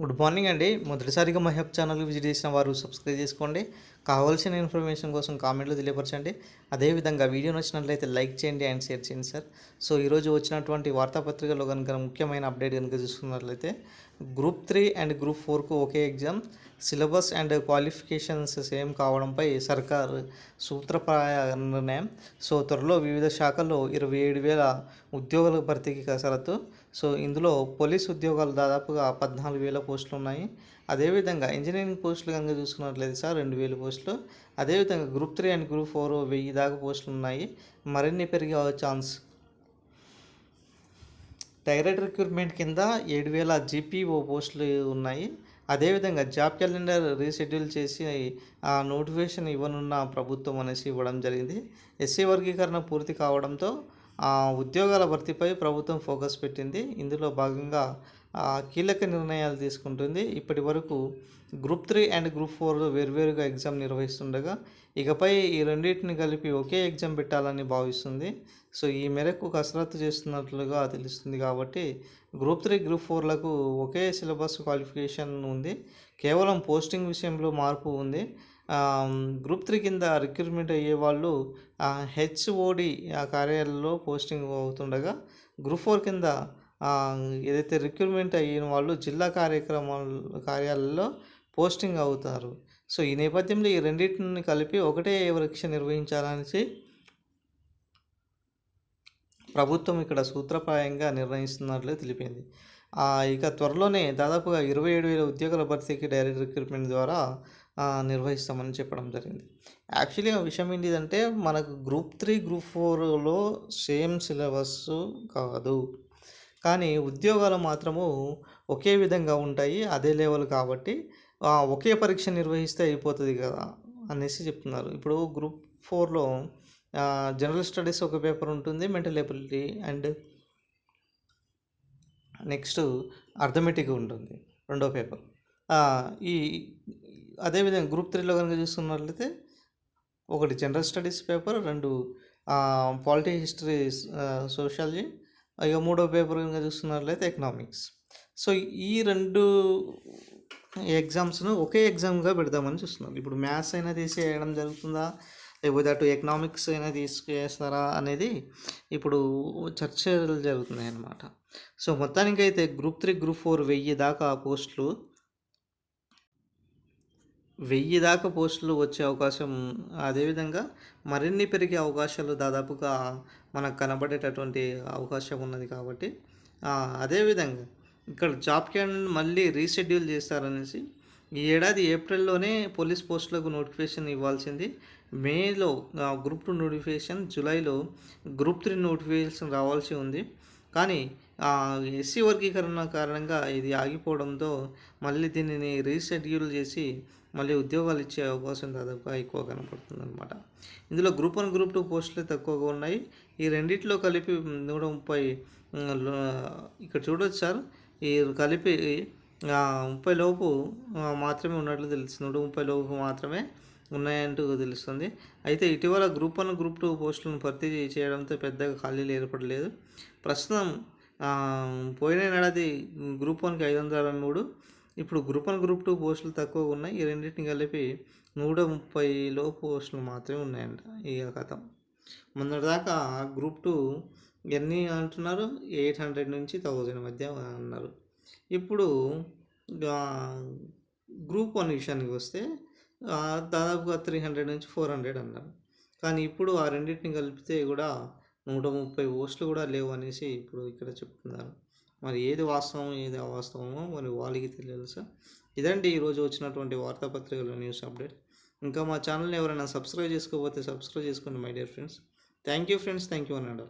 Good morning అండి. మొదటిసారిగా మా హెల్ప్ ఛానల్ విజిట్ చేసిన వారు సబ్స్క్రైబ్ చేసుకోండి. కావాల్సిన ఇన్ఫర్మేషన్ కోసం కామెంట్లో తెలియపరచండి. అదేవిధంగా వీడియో నచ్చినట్లయితే లైక్ చేయండి అండ్ షేర్ చేయండి సార్. సో ఈరోజు వచ్చినటువంటి వార్తాపత్రికలో కనుక ముఖ్యమైన అప్డేట్ కనుక చూసుకున్నట్లయితే గ్రూప్ త్రీ అండ్ గ్రూప్ ఫోర్కు ఒకే exam. Syllabus and qualifications same కావడంపై సర్కార్ సూత్రప్రాయ నిర్ణయం. సో త్వరలో వివిధ శాఖల్లో ఇరవై ఏడు వేల ఉద్యోగాల భర్తీకి కసరత్తు. సో ఇందులో పోలీస్ ఉద్యోగాలు దాదాపుగా పద్నాలుగు వేల పోస్టులు ఉన్నాయి. అదేవిధంగా ఇంజనీరింగ్ పోస్టులు కనుక చూసుకున్నట్లయితే సార్ రెండు వేల పోస్టులు. అదేవిధంగా group three and group four వెయ్యి దాకా పోస్టులు ఉన్నాయి. మరిన్ని పెరిగే ఛాన్స్ డైరెక్ట్ రిక్రూట్మెంట్ కింద ఏడు వేల జీపీఓ పోస్టులు ఉన్నాయి. అదేవిధంగా జాబ్ క్యాలెండర్ రీషెడ్యూల్ చేసి ఆ నోటిఫికేషన్ ఇవ్వనున్న ప్రభుత్వం అనేసి ఇవ్వడం జరిగింది. ఎస్సీ వర్గీకరణ పూర్తి కావడంతో ఉద్యోగాల భర్తీపై ప్రభుత్వం ఫోకస్ పెట్టింది. ఇందులో భాగంగా కీలక నిర్ణయాలు తీసుకుంటుంది. ఇప్పటి వరకు group three and group four వేర్వేరుగా ఎగ్జామ్ నిర్వహిస్తుండగా ఇకపై ఈ రెండింటిని కలిపి ఒకే ఎగ్జామ్ పెట్టాలని భావిస్తుంది. సో ఈ మేరకు కసరత్తు చేస్తున్నట్లుగా తెలుస్తుంది కాబట్టి గ్రూప్ త్రీ గ్రూప్ ఫోర్లకు ఒకే సిలబస్ క్వాలిఫికేషన్ ఉంది. కేవలం పోస్టింగ్ విషయంలో మార్పు ఉంది. గ్రూప్ త్రీ కింద రిక్రూట్మెంట్ అయ్యే వాళ్ళు హెచ్ఓడి ఆ కార్యాలయంలో పోస్టింగ్ అవుతుండగా గ్రూప్ ఫోర్ కింద ఏదైతే రిక్రూట్మెంట్ అయిన వాళ్ళు జిల్లా కార్యక్రమాల కార్యాలయంలో పోస్టింగ్ అవుతారు. సో ఈ నేపథ్యంలో ఈ రెండింటిని కలిపి ఒకటే పరీక్ష నిర్వహించాలనేసి ప్రభుత్వం ఇక్కడ సూత్రప్రాయంగా నిర్ణయిస్తున్నట్లు తెలిపింది. ఇక త్వరలోనే దాదాపుగా ఇరవై ఏడు వేల ఉద్యోగాల భర్తీకి డైరెక్ట్ రిక్రూట్మెంట్ ద్వారా నిర్వహిస్తామని చెప్పడం జరిగింది. యాక్చువల్లీ ఆ విషయం ఏంటిదంటే మనకు గ్రూప్ త్రీ గ్రూప్ ఫోర్లో సేమ్ సిలబస్ కాదు. కానీ ఉద్యోగాలు మాత్రము ఒకే విధంగా ఉంటాయి అదే లెవెల్ కాబట్టి ఒకే పరీక్ష నిర్వహిస్తే అయిపోతుంది కదా అనేసి చెప్తున్నారు. ఇప్పుడు గ్రూప్ ఫోర్లో జనరల్ స్టడీస్ ఒక పేపర్ ఉంటుంది mental ability and next arithmetic ఉంటుంది రెండో పేపర్. ఈ అదేవిధంగా గ్రూప్ త్రీలో కనుక చూసుకున్నట్లయితే ఒకటి జనరల్ స్టడీస్ పేపర్ రెండు పాలిటీ హిస్టరీ సోషాలజీ ఇక మూడో పేపర్ కనుక చూసుకున్నట్లయితే ఎకనామిక్స్. సో ఈ రెండు ఎగ్జామ్స్ను ఒకే ఎగ్జామ్గా పెడదామని చూస్తున్నారు ఇప్పుడు మ్యాథ్స్ అయినా తీసేయడం జరుగుతుందా? లేకపోతే అటు ఎకనామిక్స్ అయినా తీసుకేస్తారా అనేది ఇప్పుడు చర్చలు జరుగుతున్నాయి అన్నమాట. సో మొత్తానికైతే గ్రూప్ త్రీ గ్రూప్ ఫోర్ వెయ్యి దాకా పోస్టులు వెయ్యి దాకా పోస్టులు వచ్చే అవకాశం అదేవిధంగా మరిన్ని పెరిగే అవకాశాలు దాదాపుగా మనకు కనబడేటటువంటి అవకాశం ఉన్నది కాబట్టి అదేవిధంగా ఇక్కడ జాబ్ క్యాండ్ మళ్ళీ రీషెడ్యూల్ చేస్తారనేసి ఈ ఏడాది ఏప్రిల్లోనే పోలీస్ పోస్టులకు నోటిఫికేషన్ ఇవ్వాల్సింది. మేలో గ్రూప్ టూ నోటిఫికేషన్ జూలైలో గ్రూప్ త్రీ నోటిఫికేషన్ రావాల్సి ఉంది. కానీ ఎస్సీ వర్గీకరణ కారణంగా ఇది ఆగిపోవడంతో మళ్ళీ దీనిని రీషెడ్యూల్ చేసి మళ్ళీ ఉద్యోగాలు ఇచ్చే అవకాశం దాదాపుగా ఎక్కువ కనపడుతుంది అనమాట ఇందులో గ్రూప్ వన్ గ్రూప్ టూ పోస్టులే తక్కువగా ఉన్నాయి. ఈ రెండిట్లో కలిపి నూట ముప్పై ఇక్కడ చూడొచ్చు సార్. ఈ కలిపి ముప్పై లోపు మాత్రమే ఉన్నట్లు తెలుస్తుంది. నూట ముప్పై లోపు మాత్రమే ఉన్నాయంటూ తెలుస్తుంది. అయితే ఇటీవల గ్రూప్ వన్ గ్రూప్ టూ పోస్టులను భర్తీ చేయడంతో పెద్దగా ఖాళీలు ఏర్పడలేదు. ప్రస్తుతం పోయిన ఏడాది గ్రూప్ వన్కి ఐదు వందల అరవై మూడు ఇప్పుడు గ్రూప్ వన్ గ్రూప్ టూ పోస్టులు తక్కువగా ఉన్నాయి. ఈ రెండింటిని కలిపి నూట లోపు పోస్టులు మాత్రమే ఉన్నాయంట ఈ కథ. మొన్నటిదాకా గ్రూప్ టూ ఎన్ని అంటున్నారు? ఎయిట్ హండ్రెడ్ నుంచి థౌజండ్ మధ్య అన్నారు. ఇప్పుడు గ్రూప్ వన్ విషయానికి వస్తే దాదాపుగా త్రీ హండ్రెడ్ నుంచి ఫోర్ హండ్రెడ్ అన్నారు. కానీ ఇప్పుడు ఆ రెండింటిని కలిపితే కూడా నూట ముప్పై పోస్టులు కూడా లేవు అనేసి ఇప్పుడు ఇక్కడ చెప్తున్నారు. మరి ఏది వాస్తవం ఏది అవాస్తవమో మరి వాళ్ళకి తెలియదు సార్. ఇదండి ఈరోజు వచ్చినటువంటి వార్తాపత్రికల న్యూస్ అప్డేట్. ఇంకా మా ఛానల్ని ఎవరైనా సబ్స్క్రైబ్ చేసుకోకపోతే సబ్స్క్రైబ్ చేసుకోండి my dear friends. Thank you friends thank you అన్నాడు.